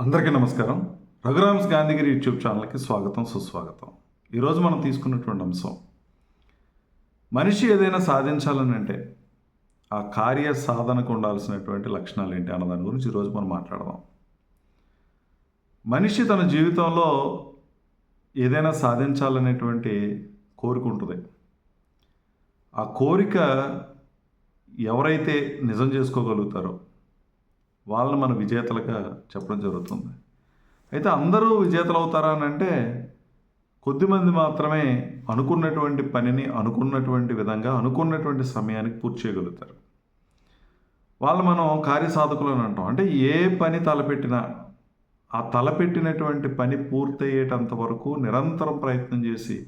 అందరికీ నమస్కారం. రఘురామ్స్ గాంధీగిరి యూట్యూబ్ ఛానల్కి స్వాగతం సుస్వాగతం. ఈరోజు మనం తీసుకున్నటువంటి అంశం మనిషి ఏదైనా సాధించాలని అంటే ఆ కార్య సాధనకు ఉండాల్సినటువంటి లక్షణాలు ఏంటి అన్న దాని గురించి ఈరోజు మనం మాట్లాడదాం. మనిషి తన జీవితంలో ఏదైనా సాధించాలనేటువంటి కోరిక ఉంటుంది. ఆ కోరిక ఎవరైతే నిజం చేసుకోగలుగుతారో వాళ్ళని మన విజేతలుగా చెప్పడం జరుగుతుంది. అయితే అందరూ విజేతలు అవుతారా అని అంటే కొద్దిమంది మాత్రమే అనుకున్నటువంటి పనిని అనుకున్నటువంటి విధంగా అనుకున్నటువంటి సమయానికి పూర్తి చేయగలుగుతారు. వాళ్ళు మనం కార్యసాధకులు అని అంటాం. అంటే ఏ పని తలపెట్టినా ఆ తలపెట్టినటువంటి పని పూర్తయ్యేటంత వరకు నిరంతరం ప్రయత్నం చేసి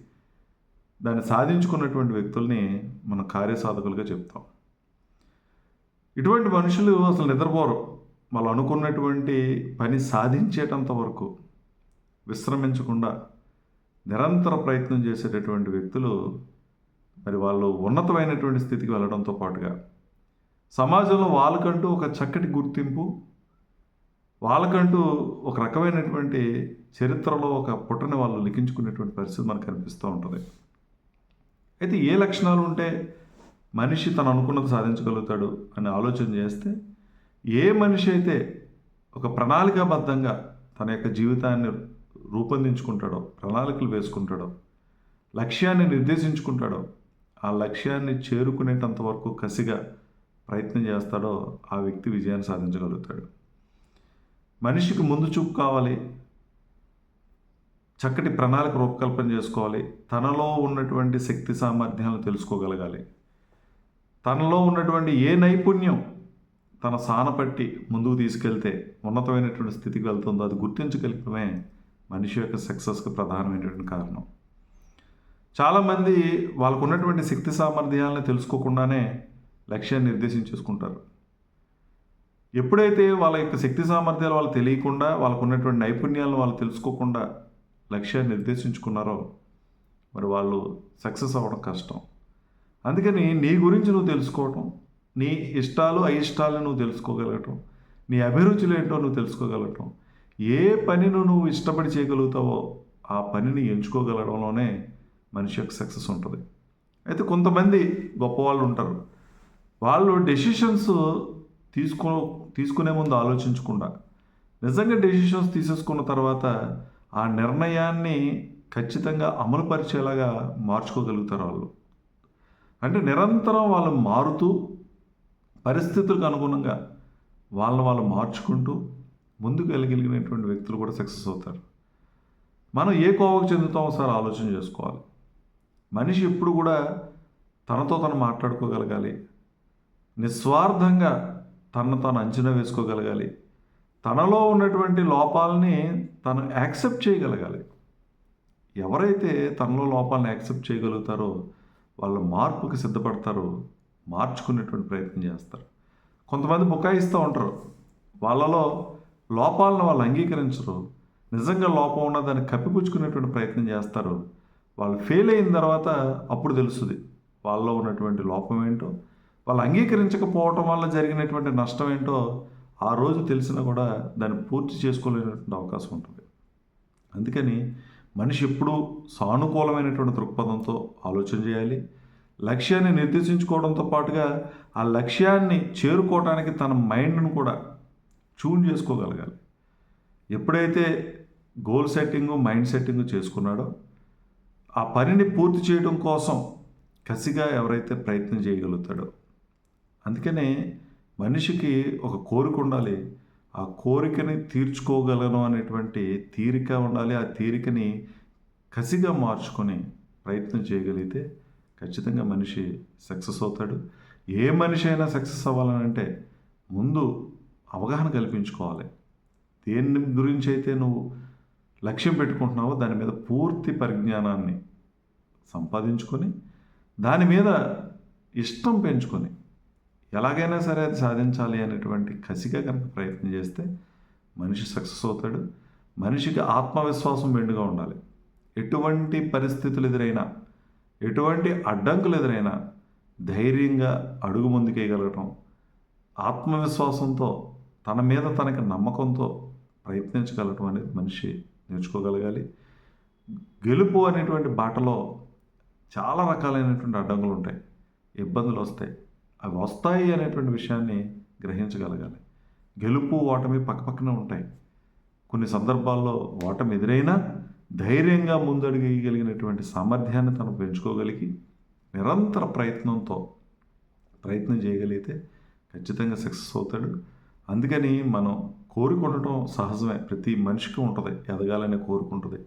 దాన్ని సాధించుకున్నటువంటి వ్యక్తుల్ని మనం కార్యసాధకులుగా చెప్తాం. ఇటువంటి మనుషులు అసలు నిద్రపోరు. వాళ్ళు అనుకున్నటువంటి పని సాధించేటంత వరకు విశ్రమించకుండా నిరంతర ప్రయత్నం చేసేటటువంటి వ్యక్తులు మరి వాళ్ళు ఉన్నతమైనటువంటి స్థితికి వెళ్ళడంతో పాటుగా సమాజంలో వాళ్ళకంటూ ఒక చక్కటి గుర్తింపు వాళ్ళకంటూ ఒక రకమైనటువంటి చరిత్రలో ఒక పుట్టని వాళ్ళు లిఖించుకునేటువంటి పరిస్థితి మనకు కనిపిస్తూ ఉంటుంది. అయితే ఏ లక్షణాలు ఉంటే మనిషి తను అనుకున్నది సాధించగలుగుతాడు అని ఆలోచన చేస్తే ఏ మనిషి అయితే ఒక ప్రణాళికాబద్ధంగా తన యొక్క జీవితాన్ని రూపొందించుకుంటాడో ప్రణాళికలు వేసుకుంటాడో లక్ష్యాన్ని నిర్దేశించుకుంటాడో ఆ లక్ష్యాన్ని చేరుకునేటంత వరకు కసిగా ప్రయత్నం చేస్తాడో ఆ వ్యక్తి విజయాన్ని సాధించగలుగుతాడు. మనిషికి ముందు చూపు కావాలి చక్కటి ప్రణాళిక రూపకల్పన చేసుకోవాలి తనలో ఉన్నటువంటి శక్తి సామర్థ్యాలను తెలుసుకోగలగాలి. తనలో ఉన్నటువంటి ఏ నైపుణ్యం తన సానపట్టి ముందుకు తీసుకెళ్తే ఉన్నతమైనటువంటి స్థితికి వెళ్తుందో అది గుర్తించగలిగడమే మనిషి యొక్క సక్సెస్కి ప్రధానమైనటువంటి కారణం. చాలామంది వాళ్ళకు ఉన్నటువంటి శక్తి సామర్థ్యాలను తెలుసుకోకుండానే లక్ష్యాన్ని నిర్దేశించేసుకుంటారు. ఎప్పుడైతే వాళ్ళ యొక్క శక్తి సామర్థ్యాలు వాళ్ళు తెలియకుండా వాళ్ళకు ఉన్నటువంటి నైపుణ్యాలను వాళ్ళు తెలుసుకోకుండా లక్ష్యాన్ని నిర్దేశించుకున్నారో మరి వాళ్ళు సక్సెస్ అవ్వడం కష్టం. అందుకని నీ గురించి నువ్వు తెలుసుకోవటం నీ ఇష్టాలు అయిష్టాలు నువ్వు తెలుసుకోగలగటం నీ అభిరుచులు ఏంటో నువ్వు తెలుసుకోగలగటం ఏ పనిని నువ్వు ఇష్టపడి చేయగలుగుతావో ఆ పనిని ఎంచుకోగలడంలోనే మనిషి యొక్క సక్సెస్ ఉంటుంది. అయితే కొంతమంది గొప్పవాళ్ళు ఉంటారు. వాళ్ళు డెసిషన్స్ తీసుకో తీసుకునే ముందు ఆలోచించకుండా నిజంగా డెసిషన్స్ తీసేసుకున్న తర్వాత ఆ నిర్ణయాన్ని ఖచ్చితంగా అమలుపరిచేలాగా మార్చుకోగలుగుతారు వాళ్ళు. అంటే నిరంతరం వాళ్ళు మారుతూ పరిస్థితులకు అనుగుణంగా వాళ్ళని వాళ్ళు మార్చుకుంటూ ముందుకు వెళ్ళగలిగినటువంటి వ్యక్తులు కూడా సక్సెస్ అవుతారు. మనం ఏ కోవకు చెందుతామో ఒకసారి ఆలోచన చేసుకోవాలి. మనిషి ఎప్పుడు కూడా తనతో తను మాట్లాడుకోగలగాలి. నిస్వార్థంగా తనను తాను అంచనా వేసుకోగలగాలి. తనలో ఉన్నటువంటి లోపాలని తను యాక్సెప్ట్ చేయగలగాలి. ఎవరైతే తనలో లోపాలను యాక్సెప్ట్ చేయగలుగుతారో వాళ్ళ మార్పుకి సిద్ధపడతారో మార్చుకునేటువంటి ప్రయత్నం చేస్తారు. కొంతమంది బుకాయిస్తూ ఉంటారు. వాళ్ళలో లోపాలను వాళ్ళు అంగీకరించరు. నిజంగా లోపం ఉన్న దాన్ని కప్పిపుచ్చుకునేటువంటి ప్రయత్నం చేస్తారు. వాళ్ళు ఫెయిల్ అయిన తర్వాత అప్పుడు తెలుస్తుంది వాళ్ళలో ఉన్నటువంటి లోపం ఏంటో. వాళ్ళు అంగీకరించకపోవటం వల్ల జరిగినటువంటి నష్టం ఏంటో ఆ రోజు తెలిసినా కూడా దాన్ని పూర్తి చేసుకోలేనటువంటి అవకాశం ఉంటుంది. అందుకని మనిషి ఎప్పుడూ సానుకూలమైనటువంటి దృక్పథంతో ఆలోచన చేయాలి. లక్ష్యాన్ని నిర్దేశించుకోవడంతో పాటుగా ఆ లక్ష్యాన్ని చేరుకోవడానికి తన మైండ్ను కూడా ట్యూన్ చేసుకోగలగాలి. ఎప్పుడైతే గోల్ సెట్టింగు మైండ్ సెట్టింగు చేసుకున్నాడో ఆ పనిని పూర్తి చేయడం కోసం కసిగా ఎవరైతే ప్రయత్నం చేయగలుగుతాడో అందుకనే మనిషికి ఒక కోరిక ఉండాలి. ఆ కోరికని తీర్చుకోగలను అనేటువంటి తీరిక ఉండాలి. ఆ తీరికని కసిగా మార్చుకొని ప్రయత్నం చేయగలిగితే ఖచ్చితంగా మనిషి సక్సెస్ అవుతాడు. ఏ మనిషి అయినా సక్సెస్ అవ్వాలనంటే ముందు అవగాహన కల్పించుకోవాలి. దేని గురించి అయితే నువ్వు లక్ష్యం పెట్టుకుంటున్నావో దాని మీద పూర్తి పరిజ్ఞానాన్ని సంపాదించుకొని దాని మీద ఇష్టం పెంచుకొని ఎలాగైనా సరే అది సాధించాలి అనేటువంటి కసిగా కనుక ప్రయత్నం చేస్తే మనిషి సక్సెస్ అవుతాడు. మనిషికి ఆత్మవిశ్వాసం మెండుగా ఉండాలి. ఎటువంటి పరిస్థితులు ఎదురైనా ఎటువంటి అడ్డంకులు ఎదురైనా ధైర్యంగా అడుగు ముందుకేయగలగటం ఆత్మవిశ్వాసంతో తన మీద తనకి నమ్మకంతో ప్రయత్నించగలగటం అనేది మనిషి నేర్చుకోగలగాలి. గెలుపు అనేటువంటి బాటలో చాలా రకాలైనటువంటి అడ్డంకులు ఉంటాయి. ఇబ్బందులు వస్తాయి. అవి వస్తాయి అనేటువంటి విషయాన్ని గ్రహించగలగాలి. గెలుపు ఓటమి పక్కపక్కనే ఉంటాయి. కొన్ని సందర్భాల్లో ఓటమి ఎదురైనా ధైర్యంగా ముందడుగేయగలిగినటువంటి సామర్థ్యాన్ని తను పెంచుకోగలిగి నిరంతర ప్రయత్నంతో ప్రయత్నం చేయగలిగితే ఖచ్చితంగా సక్సెస్ అవుతాడు. అందుకని మనం కోరుకుండటం సహజమే. ప్రతి మనిషికి ఉంటుంది. ఎదగాలనే కోరుకుంటుంది.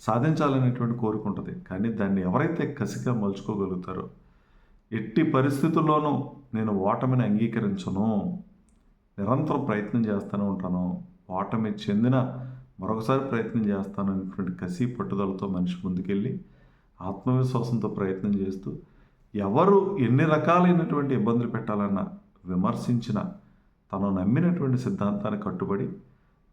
సాధించాలనేటువంటి కోరిక ఉంటుంది. కానీ దాన్ని ఎవరైతే కసిగా మలుచుకోగలుగుతారో ఎట్టి పరిస్థితుల్లోనూ నేను ఓటమిని అంగీకరించను నిరంతరం ప్రయత్నం చేస్తూనే ఉంటాను ఓటమి చెందిన మరొకసారి ప్రయత్నం చేస్తాననేటువంటి కసి పట్టుదలతో మనిషి ముందుకెళ్ళి ఆత్మవిశ్వాసంతో ప్రయత్నం చేస్తూ ఎవరు ఎన్ని రకాలైనటువంటి ఇబ్బందులు పెట్టాలన్నా విమర్శించిన తను నమ్మినటువంటి సిద్ధాంతానికి కట్టుబడి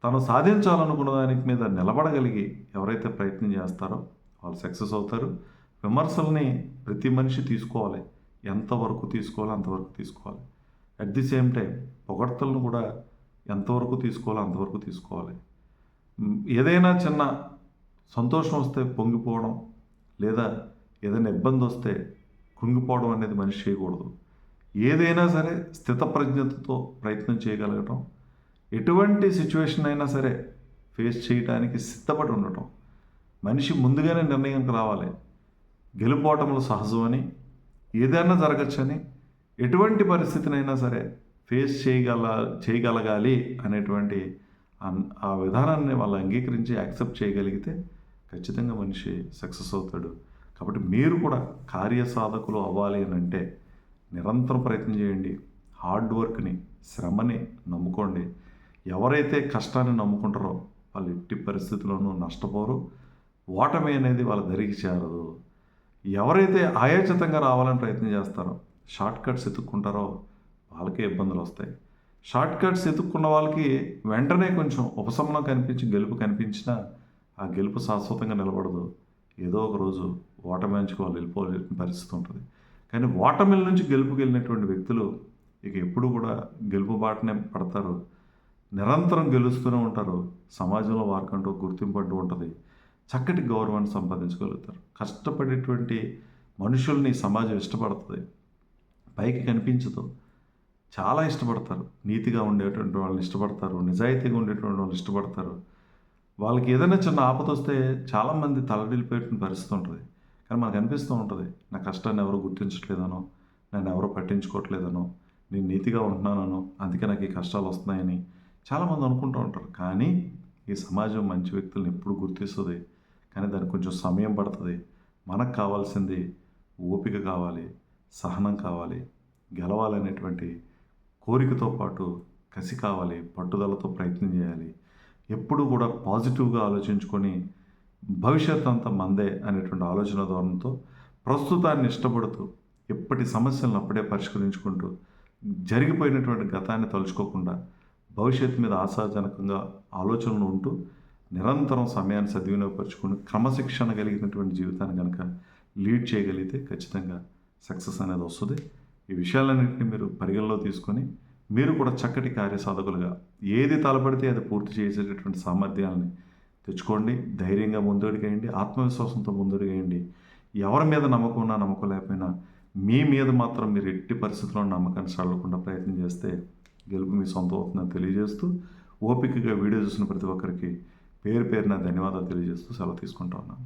తను సాధించాలనుకున్న దానికి మీద నిలబడగలిగి ఎవరైతే ప్రయత్నం చేస్తారో వాళ్ళు సక్సెస్ అవుతారు. విమర్శల్ని ప్రతి మనిషి తీసుకోవాలి. ఎంతవరకు తీసుకోవాలో అంతవరకు తీసుకోవాలి. అట్ ది సేమ్ టైం పొగడ్తలను కూడా ఎంతవరకు తీసుకోవాలో అంతవరకు తీసుకోవాలి. ఏదైనా చిన్న సంతోషం వస్తే పొంగిపోవడం లేదా ఏదైనా ఇబ్బంది వస్తే కృంగిపోవడం అనేది మనిషి చేయకూడదు. ఏదైనా సరే స్థితప్రజ్ఞతతో ప్రయత్నం చేయగలగటం ఎటువంటి సిచ్యువేషన్ అయినా సరే ఫేస్ చేయడానికి సిద్ధపడి ఉండటం మనిషి ముందుగానే నిర్ణయంకి రావాలి. గెలుపోవటంలో సహజమని ఏదైనా జరగచ్చని ఎటువంటి పరిస్థితినైనా సరే ఫేస్ చేయగల చేయగలగాలి అనేటువంటి ఆ విధానాన్ని వాళ్ళు అంగీకరించి యాక్సెప్ట్ చేయగలిగితే ఖచ్చితంగా మనిషి సక్సెస్ అవుతాడు. కాబట్టి మీరు కూడా కార్యసాధకులు అవ్వాలి అని అంటే నిరంతరం ప్రయత్నం చేయండి. హార్డ్ వర్క్ని శ్రమని నమ్ముకోండి. ఎవరైతే కష్టాన్ని నమ్ముకుంటారో వాళ్ళు ఎట్టి పరిస్థితుల్లోనూ నష్టపోరు. ఓటమి అనేది వాళ్ళ దరికి చేరదు. ఎవరైతే ఆయోచితంగా రావాలని ప్రయత్నం చేస్తారో షార్ట్ కట్స్ ఎత్తుక్కుంటారో వాళ్ళకే ఇబ్బందులు వస్తాయి. షార్ట్ కట్స్ వాళ్ళకి వెంటనే కొంచెం ఉపశమనం కనిపించి గెలుపు కనిపించినా ఆ గెలుపు శాశ్వతంగా నిలబడదు. ఏదో ఒక రోజు ఓటమి నుంచి వాళ్ళు వెళ్ళిపోవాల్సిన పరిస్థితి ఉంటుంది. కానీ ఓటమిల నుంచి గెలుపుకి వెళ్ళినటువంటి వ్యక్తులు ఇక ఎప్పుడు కూడా గెలుపు బాటనే పడతారు. నిరంతరం గెలుస్తూనే ఉంటారు. సమాజంలో వారికంటూ గుర్తింపు అంటూ ఉంటుంది. చక్కటి గౌరవాన్ని సంపాదించగలుగుతారు కష్టపడేటువంటి మనుషుల్ని సమాజం ఇష్టపడుతుంది. పైకి కనిపించదు. చాలా ఇష్టపడతారు. నీతిగా ఉండేటువంటి వాళ్ళని ఇష్టపడతారు. నిజాయితీగా ఉండేటువంటి వాళ్ళు ఇష్టపడతారు. వాళ్ళకి ఏదైనా చిన్న ఆపద వస్తే చాలామంది తలడిల్లిపోయేటువంటి పరిస్థితి ఉంటుంది. కానీ మనకు అనిపిస్తూ ఉంటుంది నా కష్టాన్ని ఎవరు గుర్తించట్లేదనో నన్ను ఎవరు పట్టించుకోవట్లేదనో నేను నీతిగా ఉంటున్నానో అందుకే నాకు ఈ కష్టాలు వస్తున్నాయని చాలామంది అనుకుంటూ ఉంటారు. కానీ ఈ సమాజం మంచి వ్యక్తులను ఎప్పుడు గుర్తిస్తుంది కానీ దానికి కొంచెం సమయం పడుతుంది. మనకు కావాల్సింది ఓపిక కావాలి సహనం కావాలి గెలవాలనేటువంటి కోరికతో పాటు కసి కావాలి పట్టుదలతో ప్రయత్నం చేయాలి. ఎప్పుడు కూడా పాజిటివ్గా ఆలోచించుకొని భవిష్యత్ అంతా మందే అనేటువంటి ఆలోచన ధోరణితో ప్రస్తుతాన్ని ఇష్టపడుతూ ఎప్పటి సమస్యలను అప్పుడే పరిష్కరించుకుంటూ జరిగిపోయినటువంటి గతాన్ని తలుచుకోకుండా భవిష్యత్తు మీద ఆశాజనకంగా ఆలోచనలు ఉంటూ నిరంతరం సమయాన్ని సద్వినియోగపరుచుకుని క్రమశిక్షణ కలిగినటువంటి జీవితాన్ని కనుక లీడ్ చేయగలిగితే ఖచ్చితంగా సక్సెస్ అనేది వస్తుంది. ఈ విషయాలన్నింటినీ మీరు పరిగణలో తీసుకొని మీరు కూడా చక్కటి కార్యసాధకులుగా ఏది తలపడితే అది పూర్తి చేసేటటువంటి సామర్థ్యాలని తెచ్చుకోండి ధైర్యంగా ముందడుగేయండి ఆత్మవిశ్వాసంతో ముందడుగేయండి ఎవరి మీద నమ్మకం ఉన్నా నమ్మకం లేకపోయినా మీ మీద మాత్రం మీరు ఎట్టి పరిస్థితుల్లో నమ్మకాన్ని చల్లకుండా ప్రయత్నం చేస్తే గెలుపు మీ సొంతం అవుతుందని తెలియజేస్తూ ఓపికగా వీడియో చూసిన ప్రతి ఒక్కరికి పేరు పేరున ధన్యవాదాలు తెలియజేస్తూ సెలవు తీసుకుంటా ఉన్నాను.